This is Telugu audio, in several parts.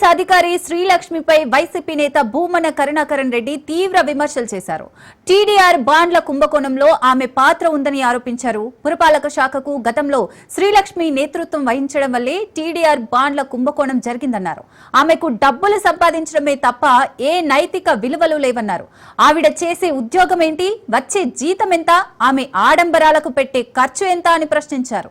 ఐఏఎస్ అధికారి శ్రీలక్ష్మిపై వైసీపీ నేత భూమన కరుణాకరణ్ రెడ్డి తీవ్ర విమర్శలు చేశారు. టీడీఆర్ బాండ్ల కుంభకోణంలో ఆమె పాత్ర ఉందని ఆరోపించారు. పురపాలక శాఖకు గతంలో శ్రీలక్ష్మి నేతృత్వం వహించడం వల్లే టీడీఆర్ బాండ్ల కుంభకోణం జరిగిందన్నారు. ఆమెకు డబ్బులు సంపాదించడమే తప్ప ఏ నైతిక విలువలు లేవన్నారు. ఆవిడ చేసే ఉద్యోగం ఏంటి వచ్చే జీతం ఎంత ఆమె ఆడంబరాలకు పెట్టే ఖర్చు ఎంత? అని ప్రశ్నించారు.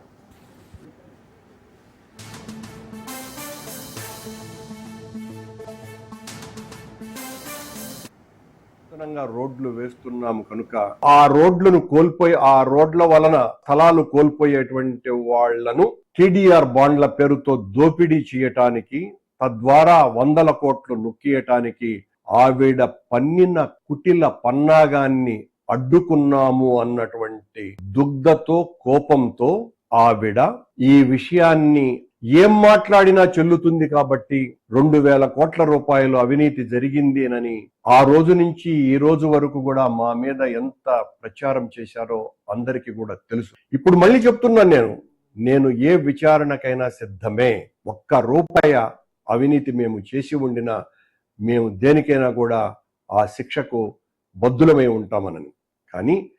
నూతనంగా రోడ్లు వేస్తున్నాము కనుక ఆ రోడ్లను కోల్పోయి ఆ రోడ్ల వలన స్థలాలు కోల్పోయేటువంటి వాళ్ళను టీడీఆర్ బాండ్ల పేరుతో దోపిడీ చేయటానికి తద్వారా వందల కోట్లు నొక్కియటానికి ఆవిడ పన్నిన కుటిల పన్నాగాన్ని అడ్డుకున్నాము అన్నటువంటి దుగ్ధతో కోపంతో ఆవిడ ఈ విషయాన్ని ఏం మాట్లాడినా చెల్లుతుంది కాబట్టి రెండు వేల కోట్ల రూపాయలు అవినీతి జరిగింది అని ఆ రోజు నుంచి ఈ రోజు వరకు కూడా మా మీద ఎంత ప్రచారం చేశారో అందరికీ కూడా తెలుసు. ఇప్పుడు మళ్ళీ చెప్తున్నాను నేను నేను ఏ విచారణకైనా సిద్ధమే. ఒక్క రూపాయ అవినీతి మేము చేసి ఉండినా మేము దేనికైనా కూడా ఆ శిక్షకు బద్దులమై ఉంటామనని. కానీ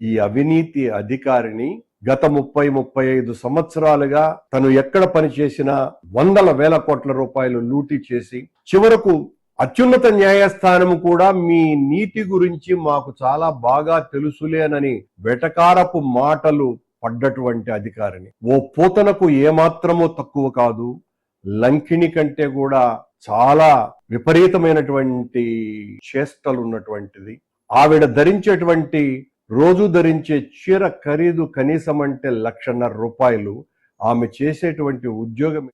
ఈ అవినీతి అధికారిని గత ముప్పై ముప్పై ఐదు సంవత్సరాలుగా తను ఎక్కడ పనిచేసినా వందల వేల కోట్ల రూపాయలు లూటీ చేసి చివరకు అత్యున్నత న్యాయస్థానం కూడా మీ నీతి గురించి మాకు చాలా బాగా తెలుసులేనని వెటకారపు మాటలు పడ్డటువంటి అధికారిని. ఓ పూతనకు ఏమాత్రమో తక్కువ కాదు లంకిణి కంటే కూడా చాలా విపరీతమైనటువంటి చేష్టలు ఉన్నటువంటిది ఆవిడ ధరించేటువంటి రోజు ధరించే చీర ఖరీదు కనీసం అంటే లక్షన్నర రూపాయలు ఆమె చేసేటువంటి ఉద్యోగం